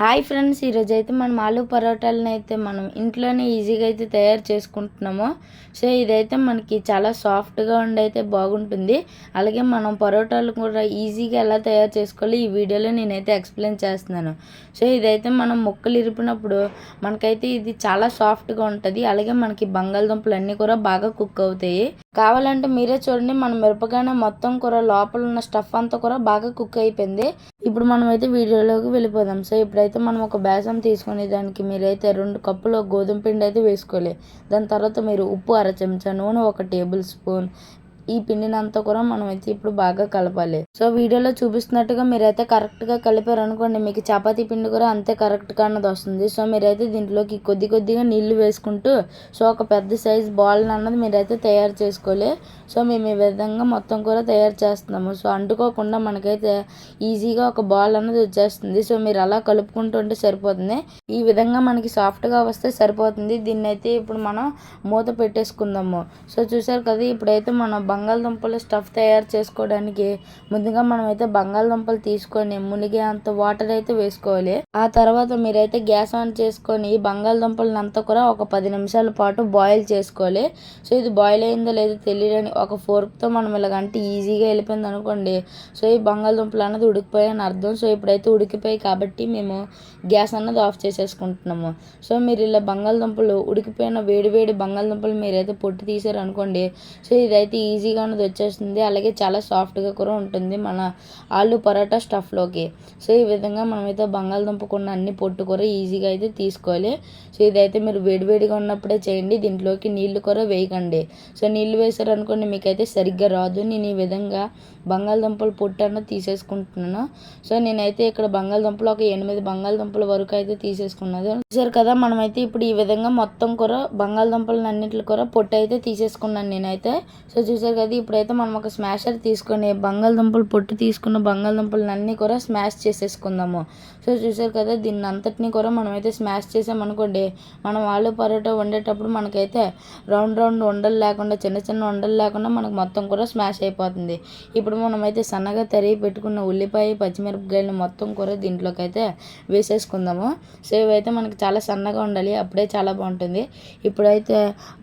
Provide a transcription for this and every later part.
Hi friends ఈరోజు అయితే మనం ఆలు పరోటాలను అయితే మనం ఇంట్లోనే ఈజీగా అయితే తయారు చేసుకుంటున్నాము. సో ఇదైతే మనకి చాలా సాఫ్ట్గా ఉండి అయితే బాగుంటుంది. అలాగే మనం పరోటాలు కూడా ఈజీగా ఎలా తయారు చేసుకోవాలి ఈ వీడియోలో నేనైతే ఎక్స్ప్లెయిన్ చేస్తున్నాను. సో ఇదైతే మనం ముక్కలు ఇరిపినప్పుడు మనకైతే ఇది చాలా సాఫ్ట్గా ఉంటుంది. అలాగే మనకి బంగాళదుంపలు అన్నీ కూడా బాగా కుక్ అవుతాయి. కావాలంటే మీరే చూడండి మనం మిరపగానే మొత్తం కూర లోపల ఉన్న స్టఫ్ అంతా కూడా బాగా కుక్ అయిపోయింది. ఇప్పుడు మనమైతే వీడియోలోకి వెళ్ళిపోదాం. సో ఇప్పుడైతే మనం ఒక బేసం తీసుకుని దానికి మీరైతే రెండు కప్పులు గోధుమ పిండి అయితే వేసుకోవాలి. దాని తర్వాత మీరు ఉప్పు అర చెంచా నూనె ఒక టేబుల్ స్పూన్ ఈ పిండిని అంతా కూడా మనం అయితే ఇప్పుడు బాగా కలపాలి. సో వీడియోలో చూపిస్తున్నట్టుగా మీరైతే కరెక్ట్గా కలిపారు అనుకోండి మీకు చపాతీ పిండి కూడా అంతే కరెక్ట్గా అన్నది వస్తుంది. సో మీరైతే దీంట్లోకి కొద్ది కొద్దిగా నీళ్ళు వేసుకుంటూ సో ఒక పెద్ద సైజ్ బాల్ అన్నది మీరైతే తయారు చేసుకోవాలి. సో మేము ఈ విధంగా మొత్తం కూడా తయారు చేస్తున్నాము. సో అంటుకోకుండా మనకైతే ఈజీగా ఒక బాల్ అన్నది వచ్చేస్తుంది. సో మీరు అలా కలుపుకుంటుంటే సరిపోతుంది. ఈ విధంగా మనకి సాఫ్ట్గా వస్తే సరిపోతుంది. దీన్ని అయితే ఇప్పుడు మనం మూత పెట్టేసుకుందాము. సో చూసారు కదా ఇప్పుడైతే మనం బంగాళదుంపలు స్టఫ్ తయారు చేసుకోవడానికి ముందుగా మనం అయితే బంగాళదుంపలు తీసుకొని మునిగే అంత వాటర్ అయితే వేసుకోవాలి. ఆ తర్వాత మీరైతే గ్యాస్ ఆన్ చేసుకొని బంగాళదుంపలను అంతా కూడా ఒక పది నిమిషాల పాటు బాయిల్ చేసుకోవాలి. సో ఇది బాయిల్ అయిందో లేదో తెలియని ఒక ఫోర్క్తో మనం ఇలాగంటే ఈజీగా వెళ్ళిపోయింది అనుకోండి సో ఈ బంగాళదుంపలు అన్నది ఉడికిపోయాయని అర్థం. సో ఇప్పుడైతే ఉడికిపోయాయి కాబట్టి మేము గ్యాస్ అన్నది ఆఫ్ చేసేసుకుంటున్నాము. సో మీరు ఇలా బంగాళదుంపలు ఉడికిపోయిన వేడి వేడి బంగాళదుంపలు మీరైతే పొట్టు తీసారు అనుకోండి. సో ఇదైతే ఈజీగా అనేది వచ్చేస్తుంది. అలాగే చాలా సాఫ్ట్గా కూడా ఉంటుంది మన ఆలు పరోటా స్టఫ్లోకి సో ఈ విధంగా మనమైతే బంగాళదుంపకున్న అన్ని పొట్టు కూర ఈజీగా అయితే తీసుకోవాలి. సో ఇదైతే మీరు వేడివేడిగా ఉన్నప్పుడే చేయండి. దీంట్లోకి నీళ్ళు కూర వేయకండి. సో నీళ్ళు వేసారు అనుకోండి మీకైతే సరిగ్గా రాదు. నేను ఈ విధంగా బంగాళదుంపలు పొట్టు అన్న తీసేసుకుంటున్నాను. సో నేనైతే ఇక్కడ బంగాళదుంపలు ఒక ఎనిమిది బంగాళదుంప వరకు అయితే తీసేసుకున్నది. చూసారు కదా మనమైతే ఇప్పుడు ఈ విధంగా మొత్తం కూర బంగాళదుంపలు అన్నింటి కూర పొట్టు అయితే తీసేసుకున్నాను నేనైతే. సో చూసారు కదా ఇప్పుడైతే మనం ఒక స్మాషర్ తీసుకొని బంగాళదుంపలు పొట్టు తీసుకున్న బంగాళదుంపలను అన్ని కూడా స్మాష్ చేసేసుకుందాము. సో చూసారు కదా దీన్ని అంతటిని కూడా మనమైతే స్మాష్ చేసామనుకోండి మనం ఆలు పరోటా వండేటప్పుడు మనకైతే రౌండ్ రౌండ్ ఉండలు లేకుండా చిన్న చిన్న ఉండలు లేకుండా మనకు మొత్తం కూడా స్మాష్ అయిపోతుంది. ఇప్పుడు మనమైతే సన్నగా తరిగి పెట్టుకున్న ఉల్లిపాయ పచ్చిమిరపకాయలు మొత్తం కూడా దీంట్లోకి అయితే వేసుకుందాము సేవ్ అయితే మనకి చాలా సన్నగా ఉండాలి. అప్పుడే చాలా బాగుంటుంది. ఇప్పుడైతే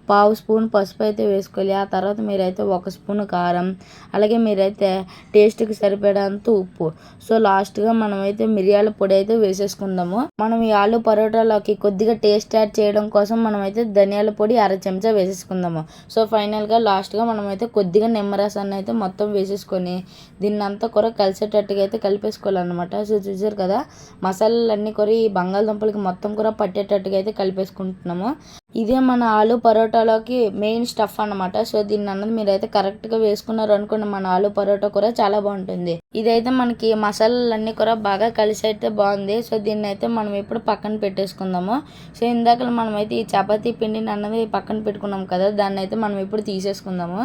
పావు స్పూన్ పసుపు అయితే వేసుకోవాలి. ఆ తర్వాత మీరైతే ఒక స్పూన్ కారం అలాగే మీరైతే టేస్ట్కి సరిపడేంత ఉప్పు. సో లాస్ట్గా మనమైతే మిరియాల పొడి అయితే వేసేసుకుందాము. మనం ఈ ఆలు పరోటాలోకి కొద్దిగా టేస్ట్ యాడ్ చేయడం కోసం మనమైతే ధనియాల పొడి అర చెంచా వేసేసుకుందాము. సో ఫైనల్గా లాస్ట్గా మనమైతే కొద్దిగా నిమ్మరసాన్ని అయితే మొత్తం వేసేసుకొని దీన్ని అంతా కూడా కలిసేటట్టుగా అయితే కలిపేసుకోవాలన్నమాట. సో చూసారు కదా? మసాలాలన్నీ కూడా ఈ బంగాళదుంపలకి మొత్తం కూడా పట్టేటట్టుగా అయితే కలిపేసుకుంటున్నాము. ఇదే మన ఆలు పరోటాలోకి మెయిన్ స్టఫ్ అనమాట సో దీన్ని అన్నది మీరైతే కరెక్ట్గా వేసుకున్నారు అనుకోండి మన ఆలు పరోటా కూడా చాలా బాగుంటుంది. ఇదైతే మనకి మసాలాలన్నీ కూడా బాగా కలిసి అయితే బాగుంది. సో దీన్ని అయితే మనం ఇప్పుడు పక్కన పెట్టేసుకుందాము. సో ఇందాక మనమైతే ఈ చపాతీ పిండిని అన్నది పక్కన పెట్టుకున్నాం కదా దాన్ని అయితే మనం ఇప్పుడు తీసేసుకుందాము.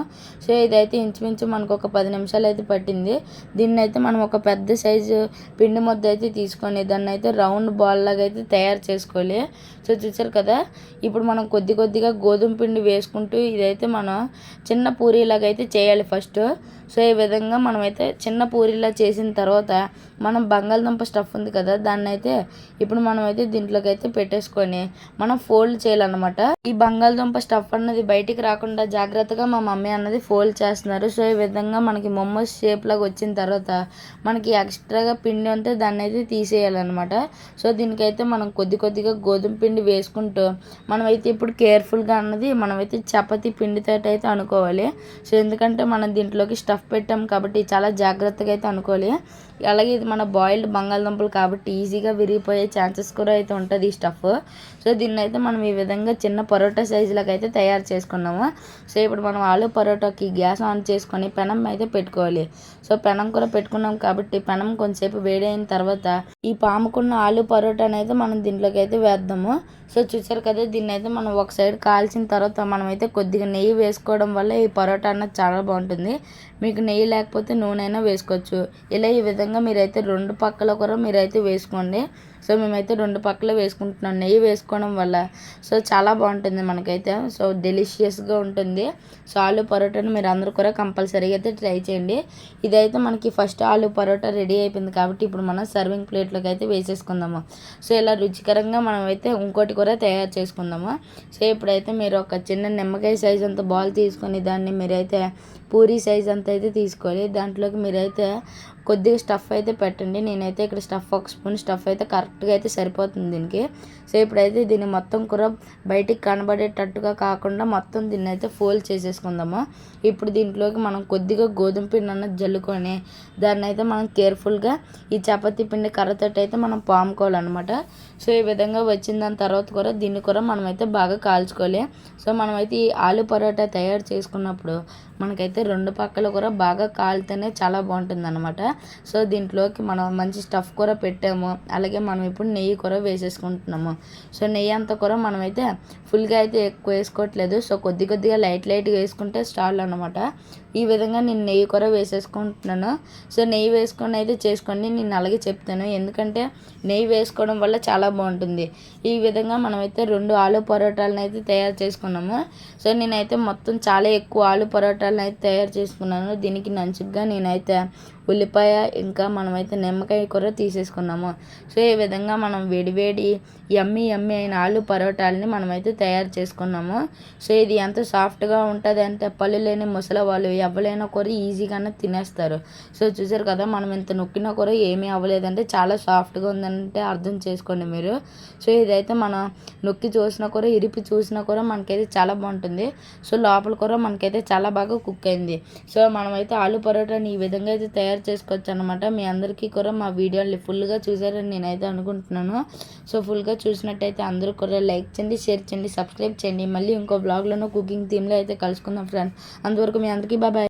సో ఇదైతే ఇంచుమించు మనకు ఒక పది నిమిషాలు అయితే పట్టింది. దీన్ని అయితే మనం ఒక పెద్ద సైజు పిండి ముద్ద అయితే తీసుకొని దాన్ని అయితే రౌండ్ బాల్ లాగా అయితే తయారు చేసుకోవాలి. సో చూసారు కదా? ఇప్పుడు మనం కొద్ది కొద్దిగా గోధుమ పిండి వేసుకుంటూ ఇదైతే మనం చిన్న పూరీలాగా అయితే చేయాలి ఫస్ట్. సో ఈ విధంగా మనమైతే చిన్న పూరిలా చేసిన తర్వాత మనం బంగాళదుంప స్టఫ్ ఉంది కదా దాన్ని అయితే ఇప్పుడు మనమైతే దీంట్లోకి అయితే పెట్టేసుకొని మనం ఫోల్డ్ చేయాలన్నమాట. ఈ బంగాళదుంప స్టఫ్ అన్నది బయటికి రాకుండా జాగ్రత్తగా మా మమ్మీ అన్నది ఫోల్డ్ చేస్తున్నారు. సో ఈ విధంగా మనకి మొమ్మోస్ షేప్ లాగా వచ్చిన తర్వాత మనకి ఎక్స్ట్రాగా పిండి ఉంటే దాన్ని అయితే తీసేయాలన్నమాట. సో దీనికైతే మనం కొద్ది కొద్దిగా గోధుమ పిండి వేసుకుంటూ మనమైతే ఇప్పుడు కేర్ఫుల్గా అన్నది మనమైతే చపాతీ పిండితో అయితే అనుకోవాలి. సో ఎందుకంటే మనం దీంట్లోకి స్టఫ్ పెట్టాం కాబట్టి చాలా జాగ్రత్తగా అయితే అనుకోవాలి. అలాగే ఇది మన బాయిల్డ్ బంగాళదుంపలు కాబట్టి ఈజీగా విరిగిపోయే ఛాన్సెస్ కూడా అయితే ఉంటుంది ఈ స్టఫ్ సో దీన్ని అయితే మనం ఈ విధంగా చిన్న పరోటా సైజులకు అయితే తయారు చేసుకున్నాము. సో ఇప్పుడు మనం ఆలు పరోటాకి గ్యాస్ ఆన్ చేసుకొని పెనం అయితే పెట్టుకోవాలి. సో పెనం కూడా పెట్టుకున్నాం కాబట్టి పెనం కొంచెంసేపు వేడైన తర్వాత ఈ పాముకున్న ఆలు పరోటాని అయితే మనం దీంట్లోకి అయితే వేద్దాము. సో చూసారు కదా దీన్ని అయితే మనం ఒక సైడ్ కాల్చిన తర్వాత మనమైతే కొద్దిగా నెయ్యి వేసుకోవడం వల్ల ఈ పరోటా అన్నది చాలా బాగుంటుంది. మీకు నెయ్యి లేకపోతే నూనె అయినా వేసుకోవచ్చు. ఇలా ఈ విధంగా మీరైతే రెండు పక్కల కూడా మీరైతే వేసుకోండి. సో మేమైతే రెండు పక్కల వేసుకుంటున్నాం. నెయ్యి పెట్టుకోవడం వల్ల. సో చాలా బాగుంటుంది మనకైతే. సో డెలిషియస్గా ఉంటుంది. సో ఆలు పరోటాను మీరు అందరూ కూడా కంపల్సరీగా అయితే ట్రై చేయండి. ఇదైతే మనకి ఫస్ట్ ఆలు పరోటా రెడీ అయిపోయింది కాబట్టి ఇప్పుడు మనం సర్వింగ్ ప్లేట్లోకి అయితే వేసేసుకుందాము. సో ఇలా రుచికరంగా మనం అయితే ఇంకోటి కూడా తయారు చేసుకుందాము. సో ఇప్పుడైతే మీరు ఒక చిన్న నిమ్మకాయ సైజ్ అంత బాల్ తీసుకొని దాన్ని మీరైతే పూరి సైజ్ అంత అయితే తీసుకోవాలి దాంట్లోకి మీరైతే కొద్దిగా స్టఫ్ అయితే పెట్టండి. నేనైతే ఇక్కడ స్టఫ్ ఒక స్పూన్ స్టఫ్ అయితే కరెక్ట్గా అయితే సరిపోతుంది దీనికి. సో ఇప్పుడైతే దీన్ని మొత్తం కూర బయటికి కనబడేటట్టుగా కాకుండా మొత్తం దీన్ని అయితే ఫోల్డ్ చేసేసుకుందాము. ఇప్పుడు దీంట్లోకి మనం కొద్దిగా గోధుమ పిండి అన్నది జల్లుకొని దాన్ని అయితే మనం కేర్ఫుల్గా ఈ చపాతీ పిండి కర్రతోటి అయితే మనం పాముకోవాలన్నమాట. సో ఈ విధంగా వచ్చిన దాని తర్వాత కూడా దీన్ని కూడా మనమైతే బాగా కాల్చుకోవాలి. సో మనమైతే ఈ ఆలు పరోటా తయారు చేసుకున్నప్పుడు మనకైతే రెండు పక్కల కూడా బాగా కాలితేనే చాలా బాగుంటుంది అనమాట సో దీంట్లోకి మనం మంచి స్టఫ్ కూర పెట్టాము. అలాగే మనం ఇప్పుడు నెయ్యి కూర వేసేసుకుంటున్నాము. సో నెయ్యి అంతా కూడా మనమైతే ఫుల్గా అయితే ఎక్కువ వేసుకోవట్లేదు. సో కొద్ది కొద్దిగా లైట్ లైట్గా వేసుకుంటే స్టాల్ అనమాట ఈ విధంగా నేను నెయ్యి కూర వేసేసుకుంటున్నాను. సో నెయ్యి వేసుకొని అయితే చేసుకోండి. నేను అలాగే చెప్తాను. ఎందుకంటే నెయ్యి వేసుకోవడం వల్ల చాలా బాగుంటుంది. ఈ విధంగా మనమైతే రెండు ఆలు పరోటాలను అయితే తయారు చేసుకున్నాము. సో నేనైతే మొత్తం చాలా ఎక్కువ ఆలు పరోటాలను అయితే తయారు చేసుకున్నాను. దీనికి నంచుగా నేనైతే ఉల్లిపాయ ఇంకా మనమైతే నిమ్మకాయ కూర తీసేసుకున్నాము. సో ఈ విధంగా మనం వేడివేడి ఎమ్మి ఎమ్మి అయిన ఆలు పరోటాలని మనమైతే తయారు చేసుకున్నాము. సో ఇది ఎంత సాఫ్ట్గా ఉంటుంది అంటే పళ్ళు లేని ముసలి వాళ్ళు ఎవరైనా కూర ఈజీగానే తినేస్తారు. సో చూసారు కదా మనం ఇంత నొక్కినా కూర ఏమీ అవ్వలేదంటే చాలా సాఫ్ట్గా ఉందంటే అర్థం చేసుకోండి మీరు. సో ఇదైతే మనం నొక్కి చూసిన కూర ఇరిపి చూసిన కూర మనకైతే చాలా బాగుంటుంది. సో లోపల కూర మనకైతే చాలా బాగా కుక్ అయింది. సో మనమైతే ఆలు పరోటాని ఈ విధంగా అయితే తయారు చేసుకోవచ్చు అనమాట మీ అందరికీ కూడా మా వీడియోని ఫుల్గా చూసారని నేనైతే అనుకుంటున్నాను. సో ఫుల్గా చూసినట్టయితే అందరూ కూడా లైక్ చేయండి షేర్ చేయండి సబ్స్క్రైబ్ చేయండి. మళ్ళీ ఇంకో బ్లాగ్లోనూ కుకింగ్ థీమ్లో అయితే కలుసుకుందాం ఫ్రెండ్ అంతవరకు మీ అందరికీ బాబాయ్.